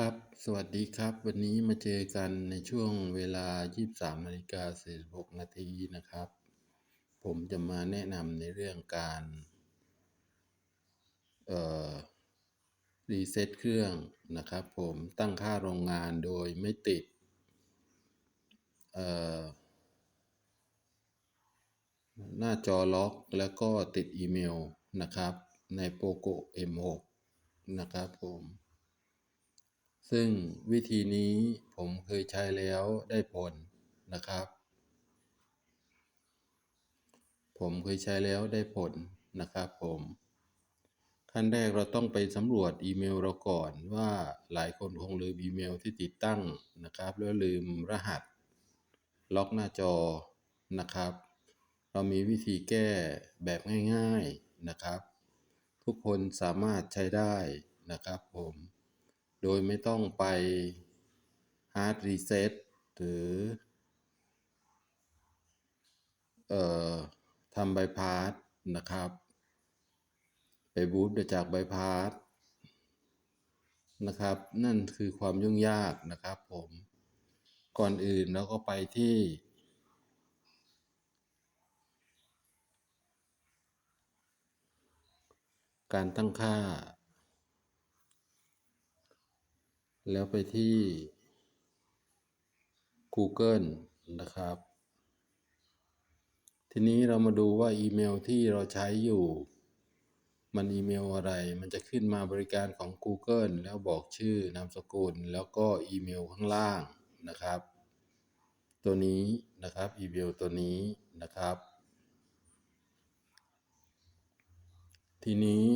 ครับ สวัสดีครับ วันนี้มาเจอกันในช่วงเวลา 23นาฬิกา46นาทีนะครับ ผมจะมาแนะนำในเรื่องการเอ่อรีเซ็ตเครื่องนะครับผมตั้งค่าโรงงานโดยไม่ติดเอ่อหน้าจอล็อกแล้วก็ติดอีเมลนะครับ ใน POCO M6 นะครับผม ซึ่งวิธีนี้ผมเคยใช้แล้วได้ผลนะครับ ผมเคยใช้แล้วได้ผลนะครับผมขั้นแรกเราต้องไปสำรวจอีเมลเราก่อนว่าหลายคนคงลืมอีเมลที่ติดตั้งนะครับ แล้วลืมรหัส ล็อกหน้าจอนะครับ เรามีวิธีแก้แบบง่าย ๆนะครับ ทุกคนสามารถใช้ได้นะครับผม โดยไม่ต้องไป hard reset หรือเอ่อทำใบพาสนะครับ ไปบูตจากใบพาสนะครับ นั่นคือความยุ่งยากนะครับผม ก่อนอื่นเราก็ไปที่การตั้งค่า แล้วไปที่ Google นะครับ ทีนี้เรามาดูว่าอีเมลที่เราใช้อยู่ มันอีเมลอะไร มันจะขึ้นมาบริการของ Google แล้วบอกชื่อนามสกุล แล้วก็อีเมลข้างล่างนะครับ ตัวนี้นะครับ อีเมลตัวนี้นะครับ ทีนี้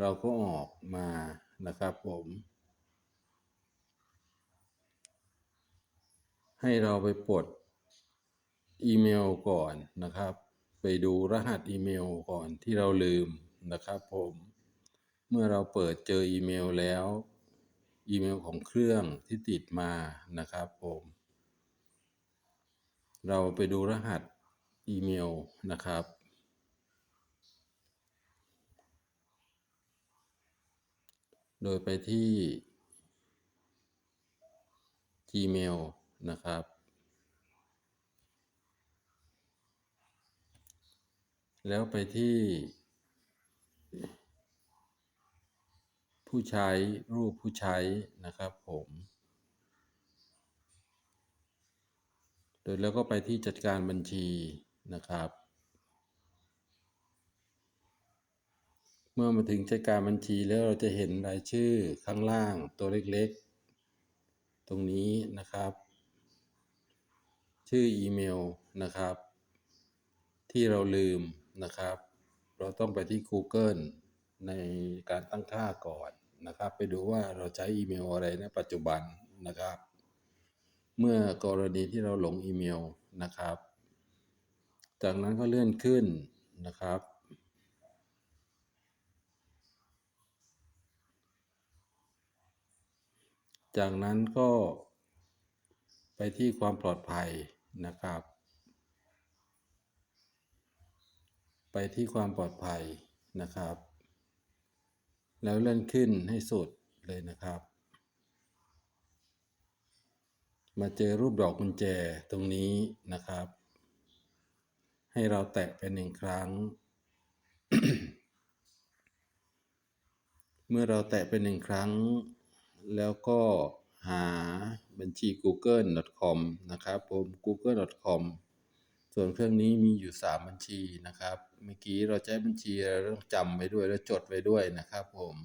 เราก็ออกมา นะครับผม ให้เราไปปลดอีเมลก่อนนะครับ ไปดูรหัสอีเมลก่อนที่เราลืมนะครับผม เมื่อเราเปิดเจออีเมลแล้ว อีเมลของเครื่องที่ติดมานะครับผม เราไปดูรหัสอีเมลนะครับ โดยไปที่ Gmail นะครับ แล้วไปที่ ผู้ใช้รูปผู้ใช้นะครับผม โดยแล้วก็ไปที่จัดการบัญชีนะครับ เมื่อมาถึงจัดการบัญชีแล้วเราจะเห็นรายชื่อข้างล่างตัวเล็กๆ ตรงนี้นะครับ ชื่ออีเมลนะครับ ที่เราลืมนะครับ เราต้องไปที่ Google ในการตั้งค่าก่อนนะครับ ไปดูว่าเราใช้อีเมลอะไรในปัจจุบันนะครับ เมื่อกรณีที่เราหลงอีเมลนะครับ จากนั้นก็เลื่อนขึ้นนะครับ จากนั้นก็ไปที่ความปลอดภัยนะครับ ไปที่ความปลอดภัยนะครับ แล้วเลื่อนขึ้นให้สุดเลยนะครับ มาเจอรูปดอกกุญแจตรงนี้นะครับ ให้เราแตะไปหนึ่งครั้ง เมื่อเราแตะไปหนึ่งครั้ง แล้วก็หาบัญชี google.com นะครับผม google.com ส่วนเครื่องนี้มีอยู่ 3 บัญชีนะครับ เมื่อกี้เราใช้บัญชีเราต้องจำไว้ด้วยและจดไว้ด้วยนะครับผม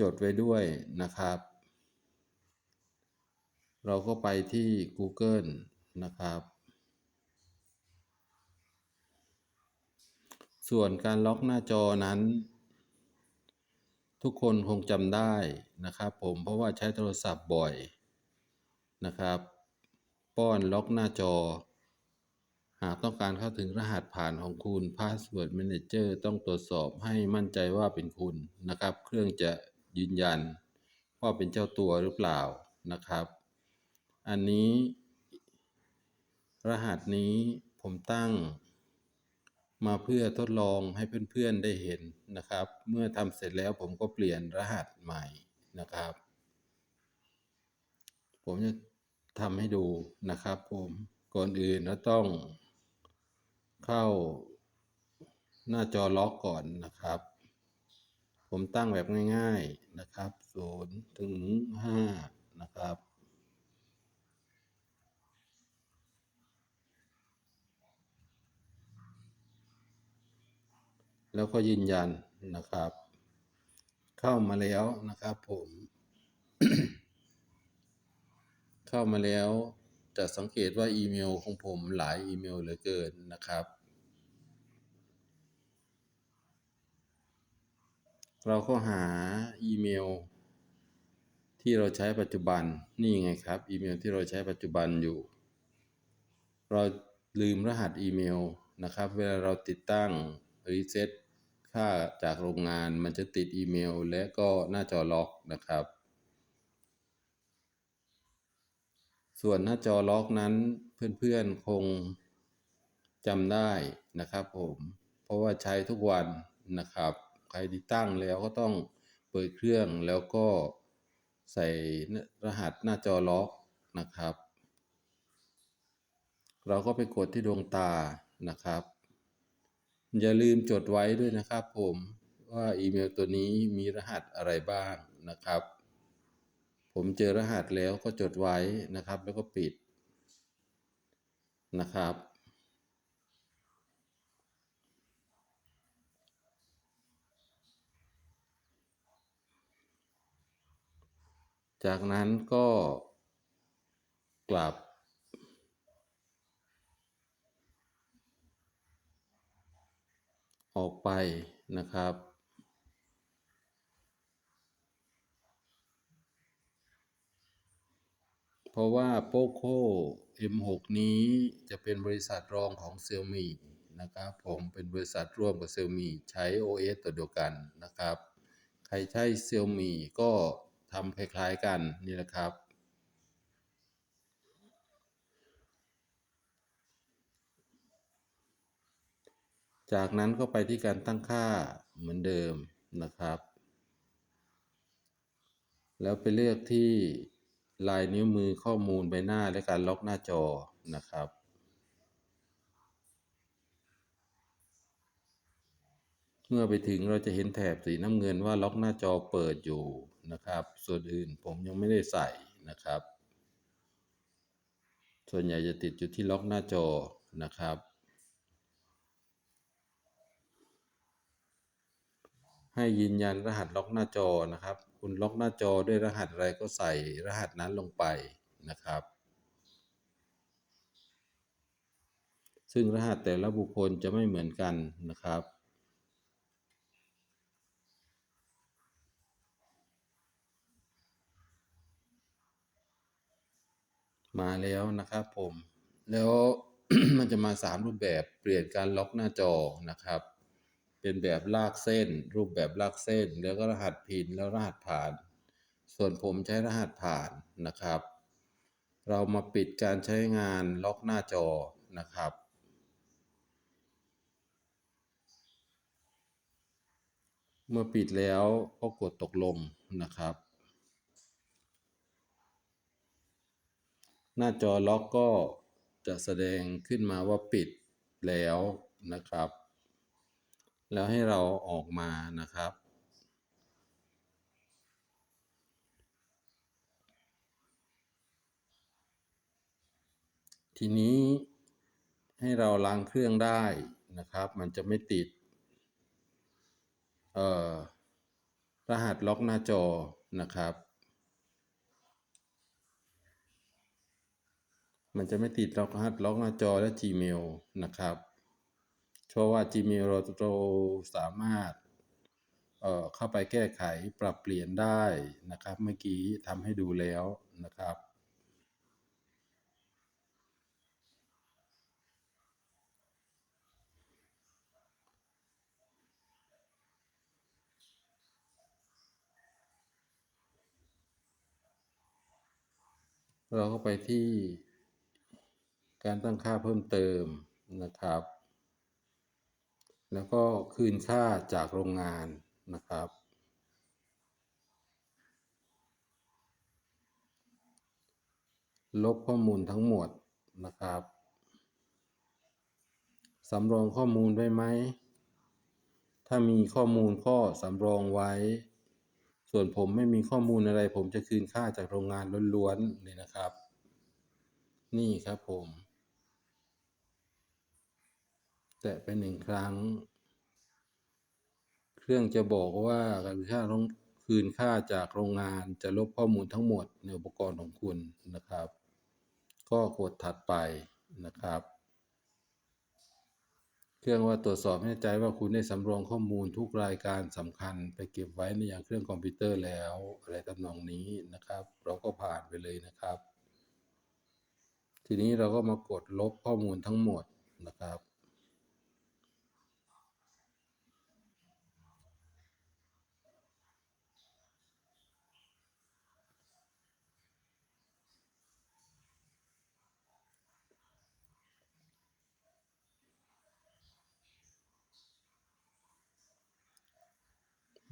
จดไว้ด้วยนะครับ เราก็ไปที่ Google นะครับ ส่วนการล็อกหน้าจอนั้น ทุกคนคงจำได้นะครับ ผมเพราะว่าใช้โทรศัพท์บ่อยนะครับ ป้อนล็อกหน้าจอ หากต้องการเข้าถึงรหัสผ่านของคุณ Password Manager ต้องตรวจสอบให้มั่นใจว่าเป็นคุณนะครับ เครื่องจะยืนยันว่าเป็นเจ้าตัวหรือเปล่านะครับ อันนี้ รหัสนี้ผมตั้ง มาเพื่อทดลองให้เพื่อนๆได้เห็นนะครับ เมื่อทำเสร็จแล้วผมก็เปลี่ยนรหัสใหม่นะครับ ผมจะทำให้ดูนะครับผมก่อนอื่นเราต้องเข้าหน้าจอล็อกก่อนนะครับ ผมตั้งแบบง่าย ๆนะครับศูนย์ถึงห้านะครับ แล้วก็ยืนยันนะครับ เข้ามาแล้วนะครับผม เข้ามาแล้วจะสังเกตว่าอีเมลของผมหลายอีเมลเหลือเกินนะครับ เราก็หาอีเมล ที่เราใช้ปัจจุบันนี่ไงครับ อีเมลที่เราใช้ปัจจุบันอยู่ เราลืมรหัสอีเมลนะครับ เวลาเราติดตั้งรีเซ็ต ค่าจากโรงงานมันจะติดอีเมลและก็หน้าจอล็อกนะครับ ส่วนหน้าจอล็อกนั้นเพื่อนๆคงจำได้นะครับผม เพราะว่าใช้ทุกวันนะครับ ใครติดตั้งแล้วก็ต้องเปิดเครื่องแล้วก็ใส่รหัสหน้าจอล็อกนะครับ เราก็ไปกดที่ดวงตานะครับ อย่าลืมจดไว้ด้วยนะครับผมว่าอีเมลตัวนี้มีรหัสอะไรบ้างนะครับ ผมเจอรหัสแล้วก็จดไว้นะครับ แล้วก็ปิดนะครับ จากนั้นก็กลับ ออกไปนะครับ เพราะว่า POCO M6 นี้จะเป็นบริษัทรองของ Xiaomi นะครับผมเป็นบริษัทร่วมกับ Xiaomi ใช้ OS ตัวเดียวกันนะครับ ใครใช้ Xiaomi ก็ทำคล้ายๆกันนี่แหละครับ จากนั้นก็ไปที่การตั้งค่าเหมือนเดิมนะครับ แล้วไปเลือกที่ลายนิ้วมือข้อมูลใบหน้าและการล็อกหน้าจอนะครับ เมื่อไปถึงเราจะเห็นแถบสีน้ำเงินว่าล็อกหน้าจอเปิดอยู่นะครับ ส่วนอื่นผมยังไม่ได้ใส่นะครับ ส่วนใหญ่จะติดอยู่ที่ล็อกหน้าจอนะครับ ให้ยืนยันรหัสล็อกหน้าจอนะครับ คุณล็อกหน้าจอด้วยรหัสอะไรก็ใส่รหัสนั้นลงไปนะครับ ซึ่งรหัสแต่ละบุคคลจะไม่เหมือนกันนะครับมาแล้วนะครับผม แล้วมันจะมาสามรูปแบบเปลี่ยนการล็อกหน้าจอนะครับ เป็นแบบลากเส้น รูปแบบลากเส้น แล้วก็รหัสพินแล้วรหัสผ่าน ส่วนผมใช้รหัสผ่านนะครับ เรามาปิดการใช้งานล็อกหน้าจอนะครับเมื่อปิดแล้วก็กดตกลงนะครับ หน้าจอล็อกก็จะแสดงขึ้นมาว่าปิดแล้วนะครับ แล้วให้เราออกมานะครับ ทีนี้ให้เราล้างเครื่องได้นะครับ มันจะไม่ติด เอ่อ รหัสล็อกหน้าจอนะครับ มันจะไม่ติดรหัสล็อกหน้าจอและ Gmail นะครับ เพราะว่า Gmail เราเราสามารถเเข้าไปแก้ไขปรับเปลี่ยนได้นะครับ เมื่อกี้ทำให้ดูแล้วนะครับเราก็ไปที่การตั้งค่าเพิ่มเติมนะครับ แล้วก็คืนค่าจากโรงงานนะครับ ลบข้อมูลทั้งหมดนะครับสำรองข้อมูลไว้ไหม ถ้ามีข้อมูลก็สำรองไว้ ส่วนผมไม่มีข้อมูลอะไร ผมจะคืนค่าจากโรงงานล้วนๆเลยนะครับ นี่ครับผม แตะไปหนึ่งครั้ง เครื่องจะบอกว่าการค่าต้องคืนค่าจากโรงงานจะลบข้อมูลทั้งหมดในอุปกรณ์ของคุณนะครับ ก็กดถัดไปนะครับ เครื่องว่าตรวจสอบให้ใจว่าคุณได้สำรองข้อมูลทุกรายการสำคัญไปเก็บไว้ในอย่างเครื่องคอมพิวเตอร์แล้วอะไรทำนองนี้นะครับ เราก็ผ่านไปเลยนะครับ ทีนี้เราก็มากดลบข้อมูลทั้งหมดนะครับ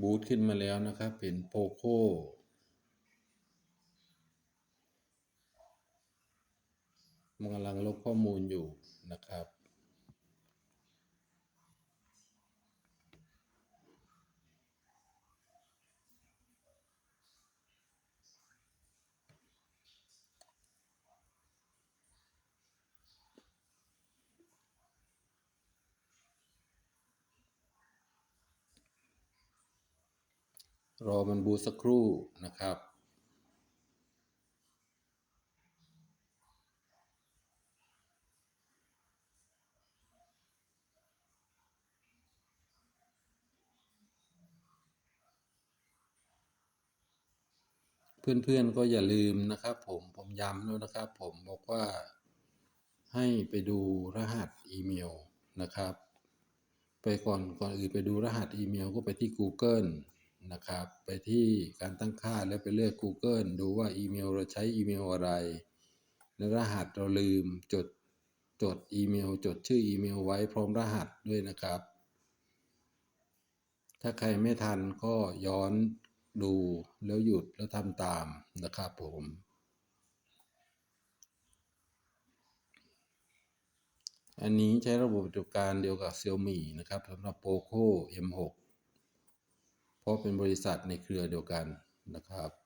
บูตขึ้นมาแล้วนะครับ เป็นโพโคมันกำลังลบข้อมูลอยู่นะครับ รอมันบูตสักครู่นะครับ เพื่อนๆก็อย่าลืมนะครับผมผมย้ำแล้วนะครับ ผมบอกว่าให้ไปดูรหัสอีเมลนะครับ ไปก่อนก่อนอื่นไปดูรหัสอีเมลก็ไปที่ Google นะครับ ไปที่การตั้งค่าแล้วไปเลือก Google ดูว่าอีเมลเราใช้อีเมลอะไร แล้วรหัสเราลืมจดจดอีเมล จดชื่ออีเมลไว้พร้อมรหัสด้วยนะครับ ถ้าใครไม่ทันก็ย้อนดูแล้วหยุดแล้วทำตามนะครับผมอันนี้ใช้ระบบปฏิบัติการเดียวกับ Xiaomi นะครับสำหรับ Poco M6 เพราะเป็นบริษัทในเครือเดียวกันนะครับ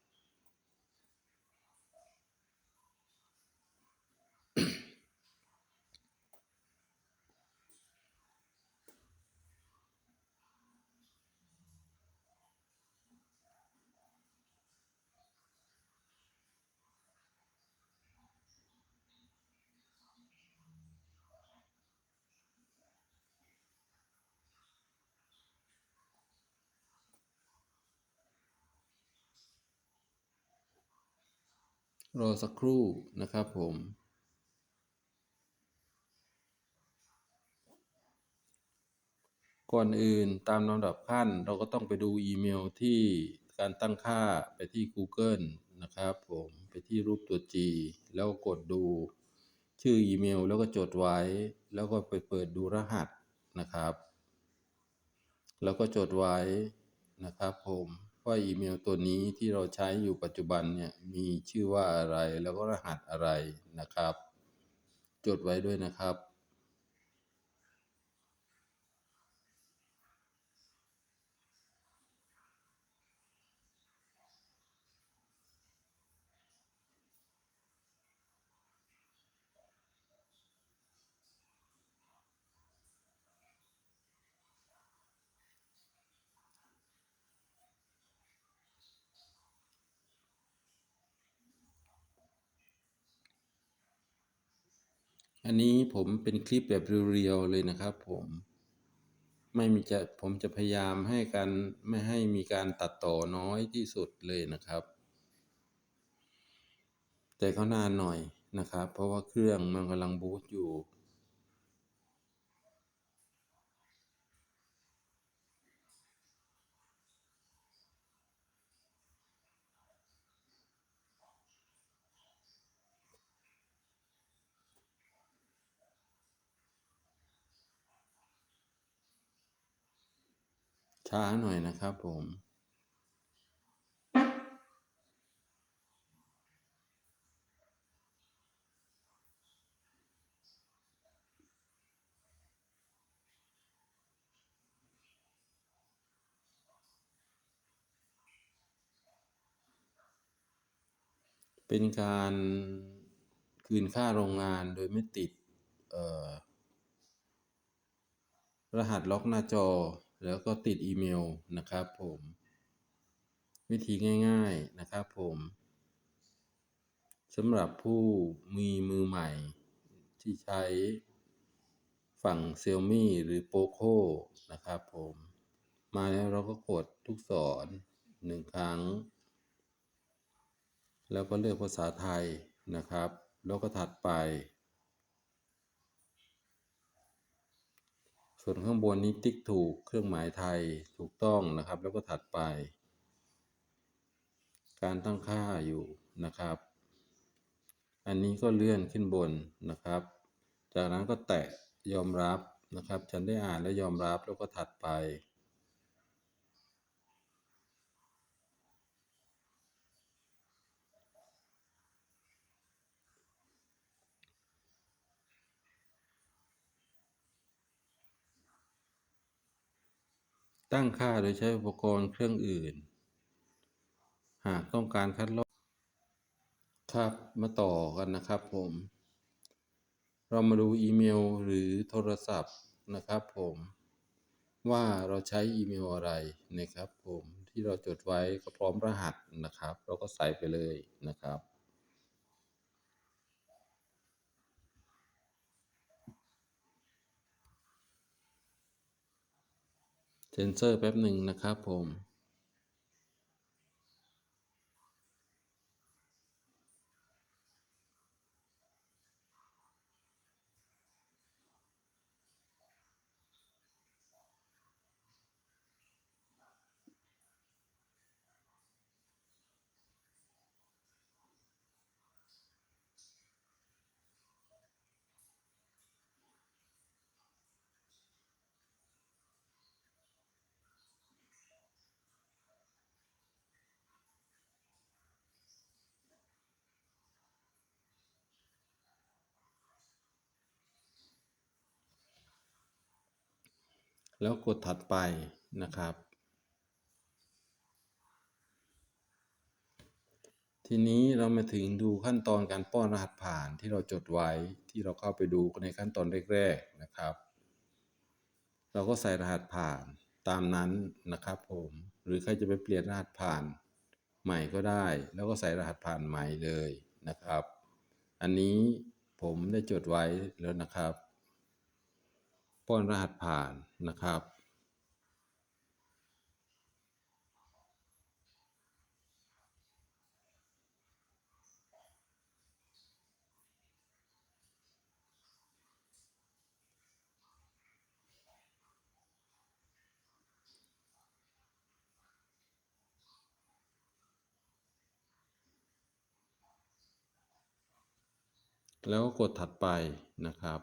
รอสักครู่นะครับผม ก่อนอื่นตามลำดับขั้นเราก็ต้องไปดูอีเมลที่การตั้งค่าไปที่ Google นะครับผมไปที่รูปตัว G แล้วกกดดูชื่ออีเมลแล้วก็จดไว้ แล้วก็ไปเปิดดูรหัสนะครับ แล้วก็จดไว้นะครับผม ว่าอีเมลตัวนี้ที่เราใช้อยู่ปัจจุบันเนี่ยมีชื่อว่าอะไรแล้วก็รหัสอะไรนะครับ จดไว้ด้วยนะครับ อันนี้ผมเป็นคลิปแบบเรียวๆเลยนะครับ ผมไม่มีจะผมจะพยายามให้การไม่ให้มีการตัดต่อน้อยที่สุดเลยนะครับ แต่เขานานหน่อยนะครับ เพราะว่าเครื่องมันกำลังบูตอยู่ ช้าหน่อยนะครับผมเป็นการคืนค่าโรงงานโดยไม่ติดรหัสล็อกหน้าจอ แล้วก็ติดอีเมลนะครับผม วิธีง่ายๆนะครับผมสำหรับผู้มีมือใหม่ที่ใช้ฝั่ง Xiaomi หรือ Poco นะครับผม มาแล้วเราก็กดทุกศรหนึ่งครั้ง แล้วก็เลือกภาษาไทยนะครับ แล้วก็ถัดไป ส่วนข้างบนนี้ติ๊กถูกเครื่องหมายไทยถูกต้องนะครับ แล้วก็ถัดไป การตั้งค่าอยู่นะครับ อันนี้ก็เลื่อนขึ้นบนนะครับ จากนั้นก็แตะยอมรับนะครับ ฉันได้อ่านและยอมรับแล้วก็ถัดไป ตั้งค่าโดยใช้อุปกรณ์เครื่องอื่น หากต้องการคัดลอกครับมาต่อกันนะครับผม เรามาดูอีเมลหรือโทรศัพท์นะครับผม ว่าเราใช้อีเมลอะไรนะครับผมที่เราจดไว้ก็พร้อมรหัสนะครับ เราก็ใส่ไปเลยนะครับ นเซอร์แป๊บหนึ่งนะครับผม แล้วกดถัดไปนะครับ ทีนี้เรามาถึงดูขั้นตอนการป้อนรหัสผ่านที่เราจดไว้ที่เราเข้าไปดูในขั้นตอนแรกๆนะครับ เราก็ใส่รหัสผ่านตามนั้นนะครับผม หรือใครจะไปเปลี่ยนรหัสผ่านใหม่ก็ได้ แล้วก็ใส่รหัสผ่านใหม่เลยนะครับ อันนี้ผมได้จดไว้แล้วนะครับ ป้อนรหัสผ่านนะครับแล้วก็กดถัดไปนะครับ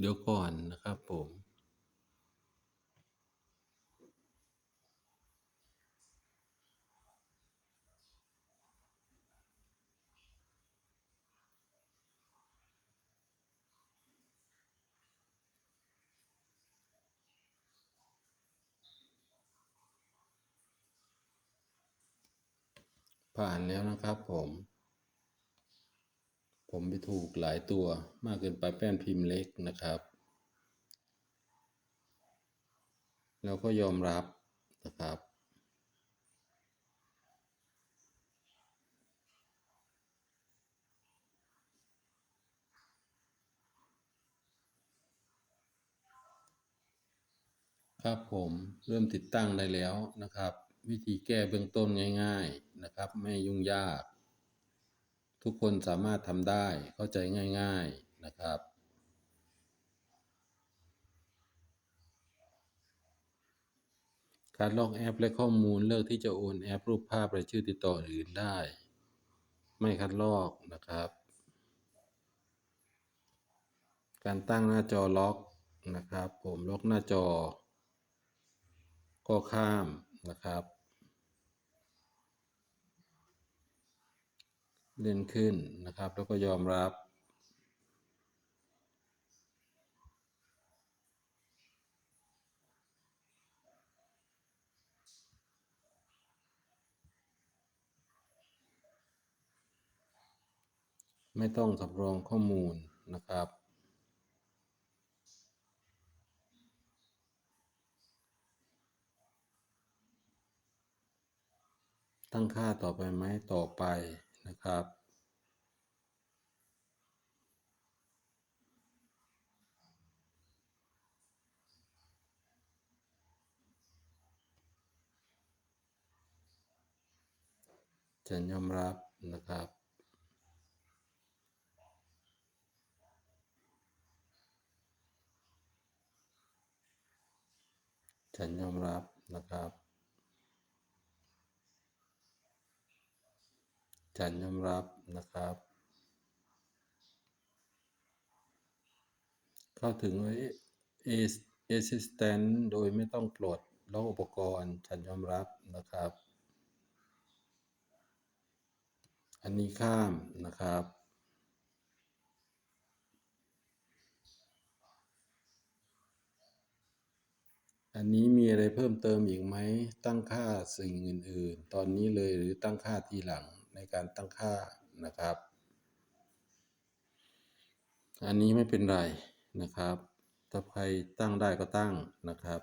เดี๋ยวก่อนนะครับผมผ่านแล้วนะครับผม ผมไปถูกหลายตัวมากเกินไปแป้นพิมพ์เล็กนะครับ แล้วก็ยอมรับนะครับ ครับผมเริ่มติดตั้งได้แล้วนะครับ วิธีแก้เบื้องต้นง่าย ๆนะครับ ไม่ยุ่งยาก ทุกคนสามารถทำได้เข้าใจง่าย ๆนะครับ การลอกแอปและข้อมูลเลือกที่จะโอนแอปรูปภาพรายชื่อติดต่ออื่นได้ ไม่คัดลอกนะครับ การตั้งหน้าจอล็อกนะครับ ผมล็อกหน้าจอ ก็ข้ามนะครับ เล่นขึ้นนะครับ แล้วก็ยอมรับ ไม่ต้องสำรองข้อมูลนะครับตั้งค่าต่อไปไหมต่อไป นะครับฉันยอมรับนะครับฉันยอมรับนะครับ ฉันยอมรับนะครับ เข้าถึง Assistant โดยไม่ต้องปลดล็อกอุปกรณ์ฉันยอมรับนะครับ อันนี้ข้ามนะครับ อันนี้มีอะไรเพิ่มเติมอีกไหม ตั้งค่าสิ่งอื่น ๆ ตอนนี้เลยหรือตั้งค่าทีหลัง ในการตั้งค่านะครับ อันนี้ไม่เป็นไรนะครับ ถ้าใครตั้งได้ก็ตั้งนะครับ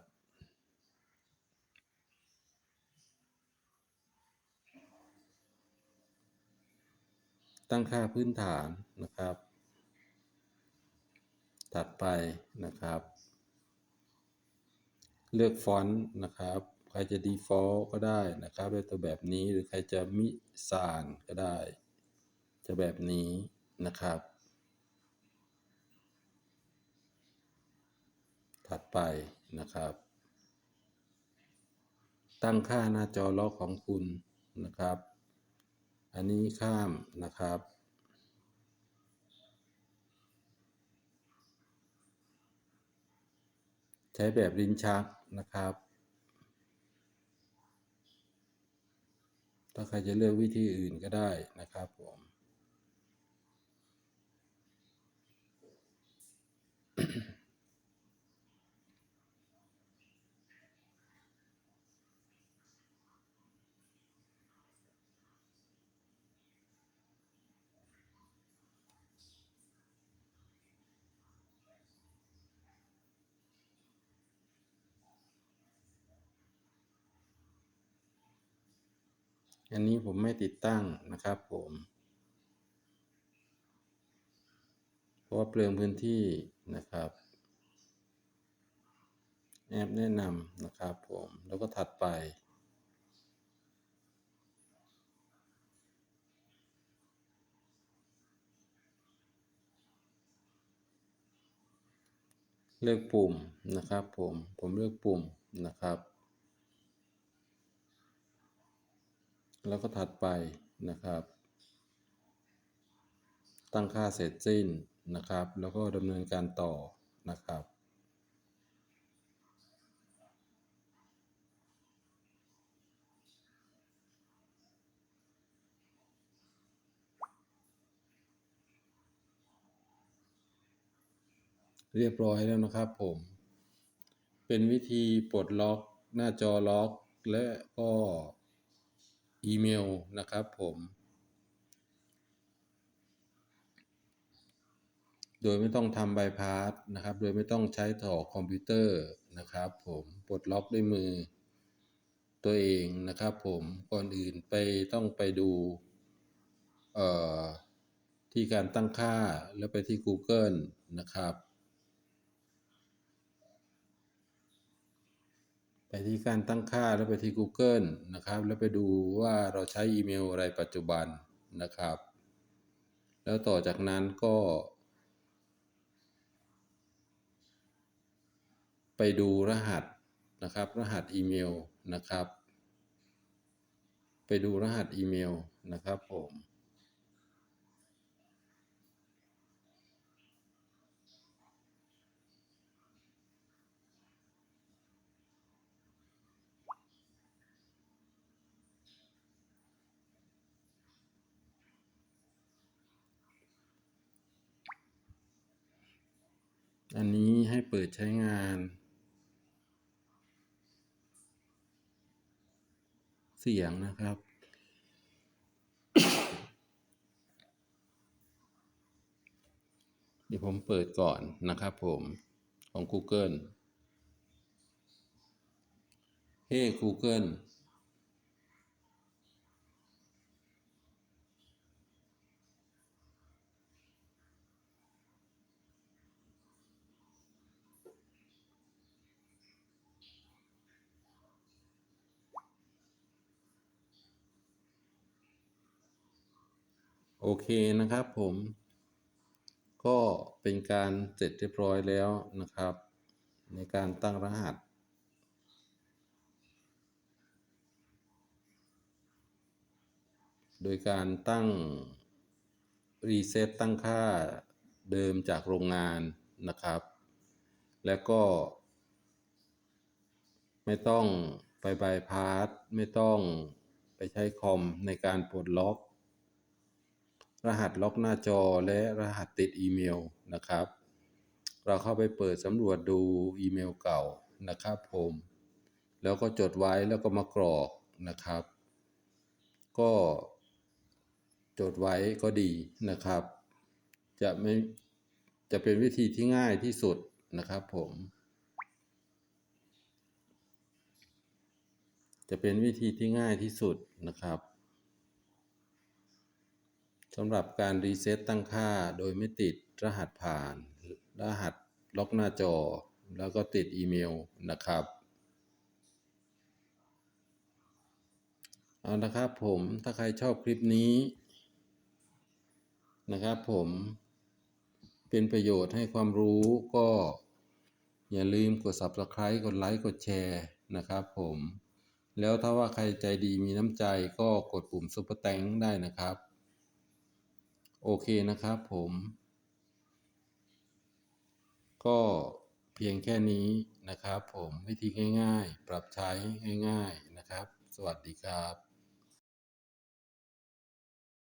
ตั้งค่าพื้นฐานนะครับ ถัดไปนะครับ เลือกฟอนต์นะครับ รจะ default ก็ได้นะครับด้ตัวแบบนี้หรือใครจะมิสานก็ได้ จะแบบนี้นะครับ ถัดไปนะครับ ตั้งค่าหน้าจอล็อกของคุณนะครับ อันนี้ข้ามนะครับใช้แบบลิ้นชักนะครับ ถ้าใครจะเลือกวิธีอื่นก็ได้นะครับผม อันนี้ผมไม่ติดตั้งนะครับผมเพราะว่าเปลืองพื้นที่นะครับแอปแนะนำนะครับผมแล้วก็ถัดไป เลือกปุ่มนะครับผมผมเลือกปุ่มนะครับ แล้วก็ถัดไปนะครับ ตั้งค่าเสร็จสิ้นนะครับ แล้วก็ดำเนินการต่อนะครับ เรียบร้อยแล้วนะครับผม เป็นวิธีปลดล็อกหน้าจอล็อกและก็ อีเมลนะครับผม โดยไม่ต้องทำใบพาสนะครับ โดยไม่ต้องใช้ต่อคอมพิวเตอร์นะครับผมปลดล็อกด้วยมือตัวเองนะครับผมก่อนอื่นไปต้องไปดูที่การตั้งค่าแล้วไปที่ Google นะครับ ไป ที่การตั้งค่าแล้วไปที่ Google นะครับ แล้วไปดูว่าเราใช้อีเมลอะไรปัจจุบันนะครับ แล้วต่อจากนั้นก็ ไปดูรหัสนะครับ รหัสอีเมลนะครับ ไปดูรหัสอีเมลนะครับผม อันนี้ให้เปิดใช้งาน เสียงนะครับ เดี๋ยวผมเปิดก่อนนะครับผมของ Google เฮ้ Google โอเคนะครับผม ก็เป็นการเสร็จเรียบร้อยแล้วนะครับ ในการตั้งรหัส โดยการตั้ง รีเซ็ตตั้งค่าเดิมจากโรงงานนะครับ แล้วก็ ไม่ต้องไปบายพาสไม่ต้องไปใช้คอมในการปลดล็อก รหัสล็อกหน้าจอและรหัสติดอีเมลนะครับ เราเข้าไปเปิดสำรวจดูอีเมลเก่านะครับผม แล้วก็จดไว้แล้วก็มากรอกนะครับ ก็จดไว้ก็ดีนะครับ จะไม่จะเป็นวิธีที่ง่ายที่สุดนะครับผม จะเป็นวิธีที่ง่ายที่สุดนะครับ สำหรับการรีเซ็ตตั้งค่าโดยไม่ติดรหัสผ่าน รหัสล็อกหน้าจอ แล้วก็ติดอีเมลนะครับเอานะครับผมถ้าใครชอบคลิปนี้นะครับผมเป็นประโยชน์ให้ความรู้ก็อย่าลืมกด subscribe กดไลค์กดแชร์นะครับผม แล้วถ้าว่าใครใจดีมีน้ำใจก็กดปุ่มซุปเปอร์แตงได้นะครับ โอเคนะครับผม ก็เพียงแค่นี้นะครับผมวิธีง่าย ๆ ปรับใช้ง่าย ๆนะครับ สวัสดีครับ